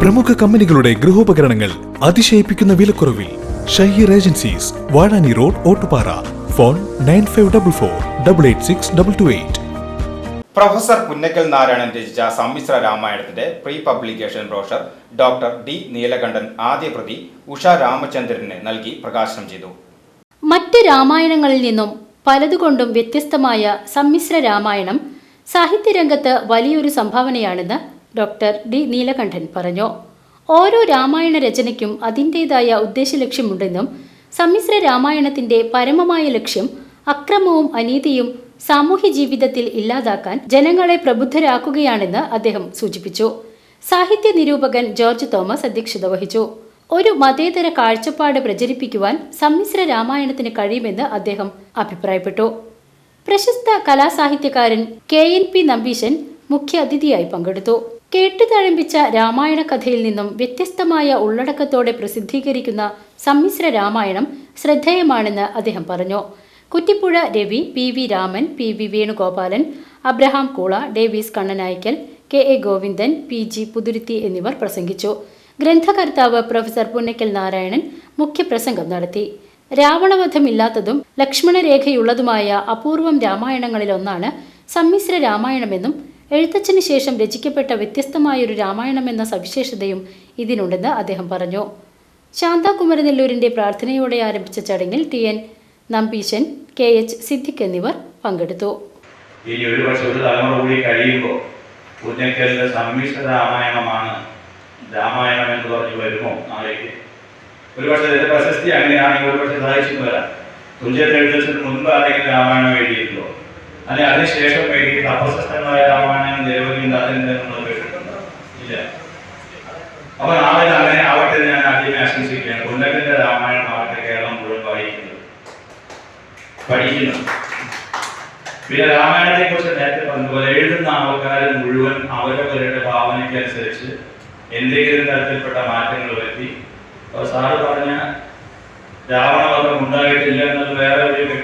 പ്രമുഖ കമ്പനികളുടെ ഗൃഹോപകരണങ്ങൾ അതിശയിപ്പിക്കുന്ന വിലക്കുറവിൽ Shaheer agencies Vazhani road Ottupara. Phone nine five double four double eight six double two eight. Professor Punnakkal Narayanan രചിച്ച സമ്മിശ്ര രാമായണത്തിന്റെ pre publication brochure doctor D Neelakantan ആദ്യ പ്രതി ഉഷ രാമചന്ദ്രന് നൽകി പ്രകാശനം ചെയ്തു. മറ്റ് രാമായണങ്ങളിൽ നിന്നും പലതുകൊണ്ടും വ്യത്യസ്തമായ സമ്മിശ്ര രാമായണം സാഹിത്യരംഗത്ത് വലിയൊരു സംഭാവനയാണെന്ന് ഡോക്ടർ ഡി നീലകണ്ഠൻ പറഞ്ഞു. ഓരോ രാമായണ രചനയ്ക്കും അതിന്റെതായ ഉദ്ദേശലക്ഷ്യമുണ്ടെന്നും സമ്മിശ്ര രാമായണത്തിന്റെ പരമമായ ലക്ഷ്യം അക്രമവും അനീതിയും സാമൂഹ്യ ജീവിതത്തിൽ ഇല്ലാതാക്കാൻ ജനങ്ങളെ പ്രബുദ്ധരാക്കുകയാണെന്ന് അദ്ദേഹം സൂചിപ്പിച്ചു. സാഹിത്യ നിരൂപകൻ ജോർജ് തോമസ് അധ്യക്ഷത വഹിച്ചു. ഒരു മതേതര കാഴ്ചപ്പാട് പ്രചരിപ്പിക്കുവാൻ സമ്മിശ്ര രാമായണത്തിന് കഴിയുമെന്ന് അദ്ദേഹം അഭിപ്രായപ്പെട്ടു. പ്രശസ്ത കലാസാഹിത്യകാരൻ കെ എൻ പി നമ്പീശൻ മുഖ്യ അതിഥിയായി പങ്കെടുത്തു. കേട്ടുതഴമ്പിച്ച രാമായണ കഥയിൽ നിന്നും വ്യത്യസ്തമായ ഉള്ളടക്കത്തോടെ പ്രസിദ്ധീകരിക്കുന്ന സമ്മിശ്ര രാമായണം ശ്രദ്ധേയമാണെന്ന് അദ്ദേഹം പറഞ്ഞു. Kuttippuzha Ravi P V Raman P V Venugopalan Abraham Koola Davis Kannanaykkal K A Govindan P G Puthurutthi എന്നിവർ പ്രസംഗിച്ചു. ഗ്രന്ഥകർത്താവ് പ്രൊഫസർ പുന്നക്കൽ നാരായണൻ മുഖ്യപ്രസംഗം നടത്തി. രാവണവധമില്ലാത്തതും ലക്ഷ്മണരേഖയുള്ളതുമായ അപൂർവം രാമായണങ്ങളിലൊന്നാണ് സമ്മിശ്ര രാമായണമെന്നും എഴുത്തച്ഛന് ശേഷം രചിക്കപ്പെട്ട വ്യത്യസ്തമായൊരു രാമായണം എന്ന സവിശേഷതയും ഇതിനുണ്ടെന്ന് അദ്ദേഹം പറഞ്ഞു. ശാന്താകുമരനെല്ലൂരിന്റെ പ്രാർത്ഥനയോടെ ആരംഭിച്ച ചടങ്ങിൽ T N Nambeesan K H Siddique എന്നിവർ പങ്കെടുത്തു. ഇനി ഒരു പക്ഷെ ഒരു കൂടി കഴിയുമ്പോൾ പുന്നക്കലിന്റെ സമ്മിശ്ര രാമായണമാണ് രാമായണം എന്ന് പറഞ്ഞ് വരുമോ നാളേക്ക്? ഒരു പക്ഷേ ഇതിന്റെ പ്രശസ്തി അങ്ങനെയാണെങ്കിൽ ഒരു പക്ഷേ സഹായിച്ചു വരാം. തുല്യത്തെ എഴുതത്തിന് മുൻപ് ആരെങ്കിലും രാമായണം എഴുതിയിട്ടുണ്ടോ? അല്ലെ അതിനുശേഷം എഴുതിയിട്ട് അപ്രശസ്തമായ രാമായണം നിരവധി നമ്മൾ ഇല്ല. അപ്പൊ നാളെ അങ്ങനെ ആവട്ടെ ഞാൻ ആദ്യമേ ആശംസിക്കുകയാണ്. പുന്നക്കലിന്റെ രാമായണം ആവട്ടെ കേരളം മുഴുവൻ വായിക്കുന്നത്. പഠിക്കുന്നു. പിന്നെ രാമായണത്തെ കുറിച്ച് നേരത്തെ പറഞ്ഞതുപോലെ എഴുതുന്ന ആൾക്കാർ മുഴുവൻ അവരവരുടെ ഭാവനയ്ക്കനുസരിച്ച് എന്തെങ്കിലും തരത്തിൽപ്പെട്ട മാറ്റങ്ങൾ വരുത്തി. അപ്പൊ സാറ് പറഞ്ഞ രാവണവധം ഉണ്ടായിട്ടില്ല എന്നത് വേറെ ഒരു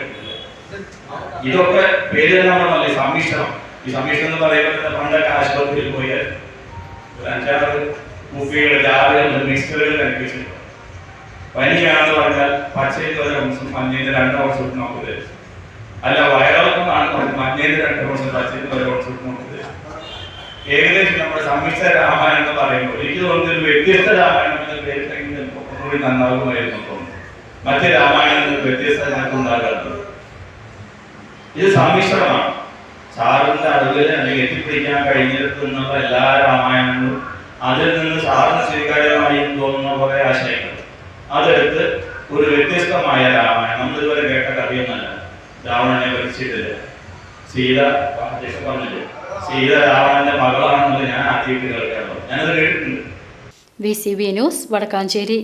ഇതൊക്കെ പേര് നമ്മളല്ലേ സമ്മിശ്രം. ഈ സമ്മിശ്രം എന്ന് പറയുമ്പോൾ തന്നെ പണ്ടൊക്കെ ആശുപത്രിയിൽ പോയാൽ ഒരു അഞ്ചാറ് കുപ്പികൾ ജാതികൾ മിക്സ്ചറുകൾ കഴിപ്പിച്ചിട്ടുണ്ട് പനിയാണെന്ന് പറഞ്ഞാൽ പച്ചയിൽ ഒരു അംശം വർഷം നമുക്ക് അല്ല വയറിളക്കമാണ് മഞ്ഞയിൽ രണ്ട് വർഷം പച്ചയ്ക്ക് ഒരു വർഷം നമുക്ക് ഏകദേശം നമ്മുടെ സമ്മിശ്ര രാമായണം എന്ന് പറയുമ്പോൾ എനിക്ക് തോന്നുന്നത് ഒരു വ്യത്യസ്ത രാമായണം പേരിട്ടെങ്കിൽ നന്നാകുമായിരുന്നു തോന്നുന്നു. മറ്റ് രാമായണങ്ങൾ വ്യത്യസ്ത ഞങ്ങൾക്ക് ഉണ്ടാകാറുണ്ട്. ഇത് സമ്മിശ്രമാണ് സാറിന്റെ അറിവിൽ അല്ലെങ്കിൽ എത്തിപ്പിടിക്കാൻ കഴിഞ്ഞിടത്തു നിന്നുള്ള എല്ലാ രാമായണങ്ങളും അതിൽ നിന്ന് സാറിന് സ്വീകാര്യമായി തോന്നുന്ന കുറെ ആശയങ്ങൾ. അതെടുത്ത് ഒരു വ്യത്യസ്തമായ രാമായണം. നമ്മൾ ഇതുവരെ കേട്ട കഥയൊന്നല്ല രാവണനെ ഭരിച്ചിട്ടില്ല സീത പറഞ്ഞില്ല? സീത രാവണന്റെ മകളാണെന്നുള്ളത് ഞാൻ ആദ്യമായിട്ട് കേൾക്കാറുള്ളത് ഞാനത് കേട്ടിട്ടുണ്ട്. V C V news Vadakkanchery.